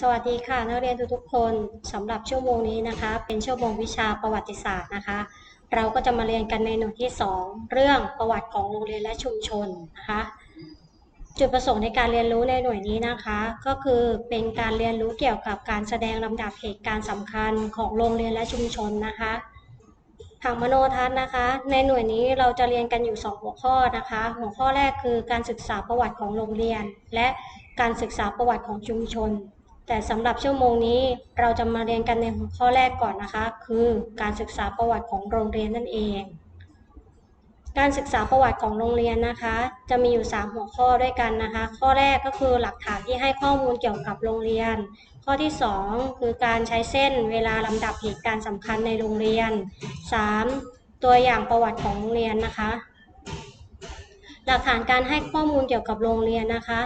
สวัสดีค่ะนักเรียนทุกๆคนสำหรับชั่วโมงนี้นะคะ เป็นชั่วโมงวิชาประวัติศาสตร์นะคะ เราก็จะมาเรียนกันในหน่วยที่ 2 เรื่องประวัติของโรงเรียนและชุมชนนะคะจุดประสงค์ในการเรียนรู้ในหน่วยนี้นะคะ ก็คือเป็นการเรียนรู้เกี่ยวกับการแสดงลำดับเหตุการณ์สำคัญของโรงเรียนและชุมชนนะคะผังมโนทัศน์นะคะ ในหน่วยนี้เราจะเรียนกันอยู่ 2 หัวข้อนะคะ หัวข้อแรกคือการศึกษาประวัติของโรงเรียน และการศึกษาประวัติของชุมชน แต่สำหรับชั่วโมงนี้เราจะมาเรียนกันในหัวข้อแรกก่อนนะคะ คือการศึกษาประวัติของโรงเรียนนั่นเอง การศึกษาประวัติของโรงเรียนนะคะ จะมีอยู่ 3 หัวข้อด้วยกันนะคะ ข้อแรกก็คือหลักฐานที่ให้ข้อมูลเกี่ยวกับโรงเรียน ข้อที่ 2 คือการใช้เส้นเวลาลำดับเหตุการณ์สำคัญในโรงเรียน 3. ตัวอย่างประวัติของโรงเรียนนะคะ หลักฐานการให้ข้อมูลเกี่ยวกับโรงเรียนนะคะ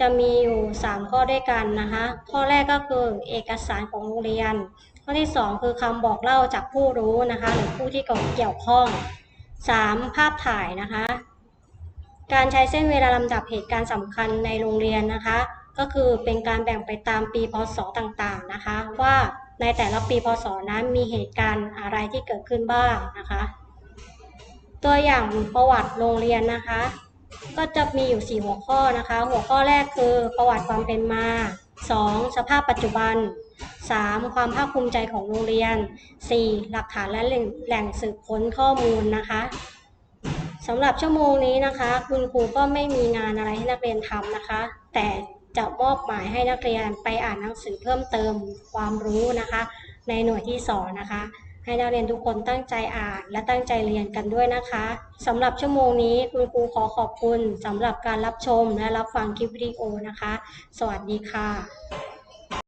จะมีอยู่ 3 ข้อด้วยกันนะคะ ข้อแรกก็คือเอกสารของโรงเรียน ข้อที่ 2 คือคำบอกเล่าจากผู้รู้นะคะ หรือผู้ที่เกี่ยวข้อง 3. ภาพถ่ายนะคะ การใช้เส้นเวลาลำดับเหตุการณ์สำคัญในโรงเรียนนะคะ ก็คือเป็นการแบ่งไปตามปีพศต่างๆนะคะ ว่าในแต่ละปีพศนั้นมีเหตุการณ์อะไรที่เกิดขึ้นบ้างนะคะ ตัวอย่างประวัติโรงเรียนนะคะ ก็จะมีอยู่ 4 หัวข้อนะคะ หัวข้อแรกคือประวัติความเป็นมา 2. สภาพปัจจุบัน 3. ความภาคภูมิใจของโรงเรียน 4. หลักฐานและแหล่งสืบค้นข้อมูลนะคะสำหรับชั่วโมงนี้นะคะ คุณครูก็ไม่มีงานอะไรให้นักเรียนทำนะคะ แต่จะมอบหมายให้นักเรียนไปอ่านหนังสือเพิ่มเติมความรู้นะคะ ในหน่วยที่สองนะคะ ให้นักเรียนทุกคนตั้งใจอ่านและตั้งใจเรียนกันด้วยนะคะสำหรับชั่วโมงนี้คุณครูขอขอบคุณสำหรับการรับชมและรับฟังคลิปวิดีโอนะคะ สวัสดีค่ะ